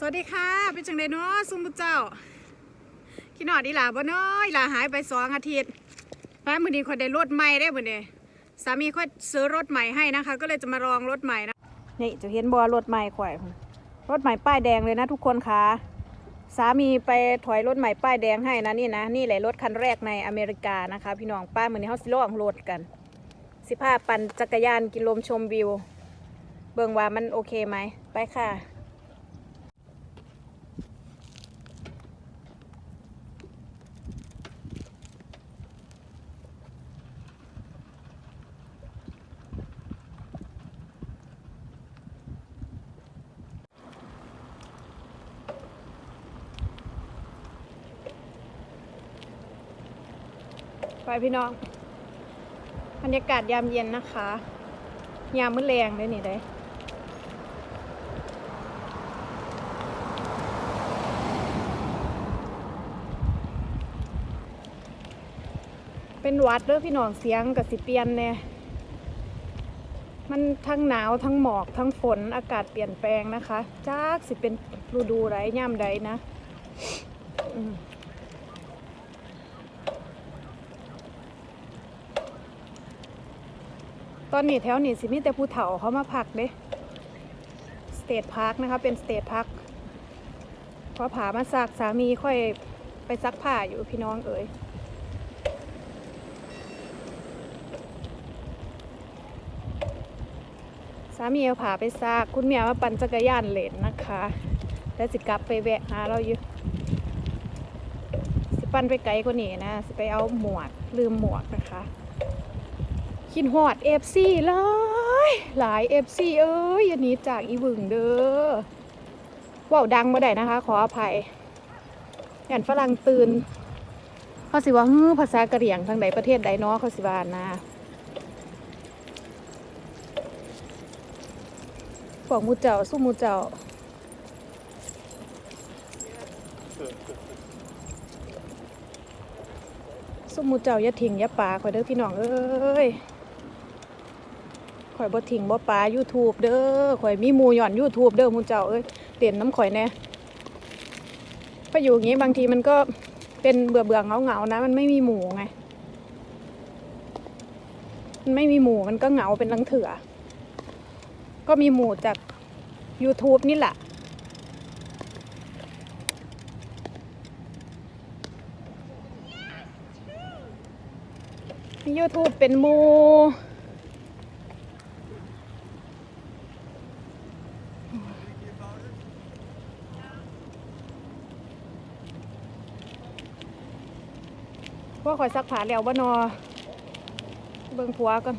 สวัสดีค่ะ เป็นจังไดเนาะซุมบุเจ้าขี้หนอดอีหล่าบ่เนาะอีหล่าหายไปสองอาทิตย์ป้ามือนี้ค่อยได้รถใหม่ได้มือนี้สามีค่อยซื้อรถใหม่ให้นะคะ ก็เลยจะมาลองรถใหม่นะนี่จะเห็นบ่รถใหม่ข่อยรถใหม่ป้ายแดงเลยนะทุกคนค่ะสามีไปถอยรถใหม่ป้ายแดงให้นะนี่นะนี่แหละรถคันแรกในอเมริกานะคะ พี่น้องป้ามือนี้เฮาสิลองรถกัน สิพาปั่นจักรยานกินลมชมวิว เบิ่งว่ามันโอเคไหมไปค่ะ ไปพี่น้องบรรยากาศยามเย็นนะคะ ยามมื้อแรงเลยนี่เด้เป็นวัดเด้อพี่น้องเสียงกับสิเปียนเนี่ยมันทั้งหนาวทั้งหมอกทั้งฝนอากาศเปลี่ยนแปลงนะคะจากสิเป็นฤดูไรย่ามใดนะอืม ตอนนี้แถวนี้สิมีแต่ผู้เฒ่าเขามาพักเด้สเตทพาร์คนะคะ เป็นสเตทพาร์คพอผามาซักสามีค่อยไปซักผ้าอยู่พี่น้องเอ๋ยสามีเอาผ้าไปซักคุณเมียมาปั่นจักรยานเล่นนะคะ แล้วสิกลับไปแวะหาเราอยู่ สิปั่นไปไกลกว่านี้นะ สิไปเอาหมวกลืมหมวกนะคะ คิดฮอดเอฟซีหลายหลายเอฟซีเอ้ยอันนี้จากอีวึงเด้อว่าวดังมาได้นะคะ ขออภัยอย่างฝรั่งตื่นเขาสิว่าฮือภาษากะเหรี่ยงทางใดประเทศใดเนาะเขาสิว่านะพวกมูเจ้าสู้มูเจ้าสู้มูเจ้าอย่าทิ้งอย่าปาข่อยเด้อพี่น้องเอ้ย ข่อยบ่ทิ้งบ่ปลา YouTube เด้อข่อยมีหมูหย่อน YouTube เด้อมูเจ้าเอ้ยเด่นน้ำข่อยแน่ไปอยู่อย่างงี้บางทีมันก็เป็นเบื่อเบื่อเงาเงานะ มันไม่มีหมูไง มันไม่มีหมูมันก็เหงาเป็นลังเถื่อ ก็มีหมูจาก YouTube นี่แหละ YouTube เป็นหมู ว่าข่อยซักผ้าแล้วบ่นอเบิ่งผัวก่อน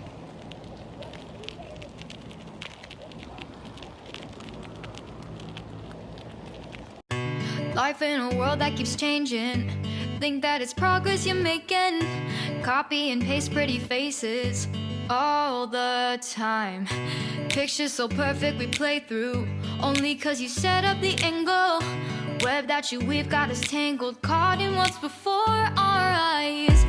Life in a world that keeps changing. Think that it's progress you're making. Copy and paste pretty faces all the time. Pictures so perfect we play through. Only cause you set up the angle. Web that you weave got us tangled. Caught in what's before our eyes.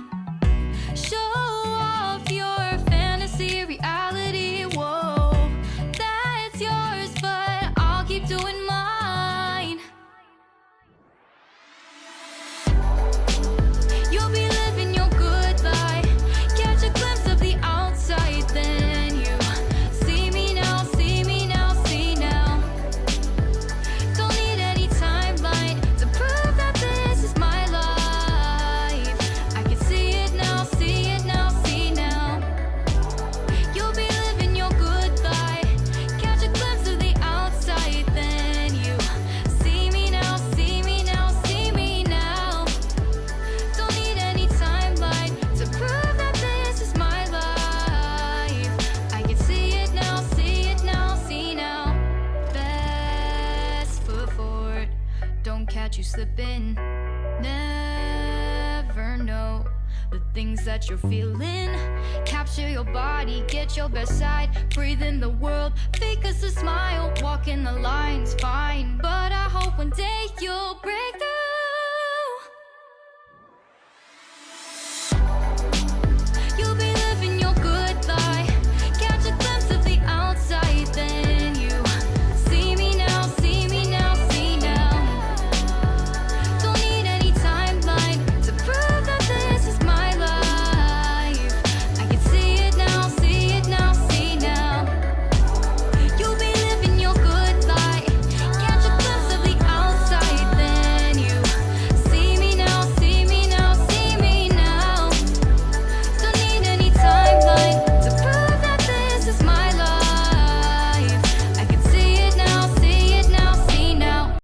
you slip in. Never know the things that you're feeling. Capture your body, get your best side. Breathe in the world, fake us a smile. Walking the lines, fine. But I hope one day you'll break the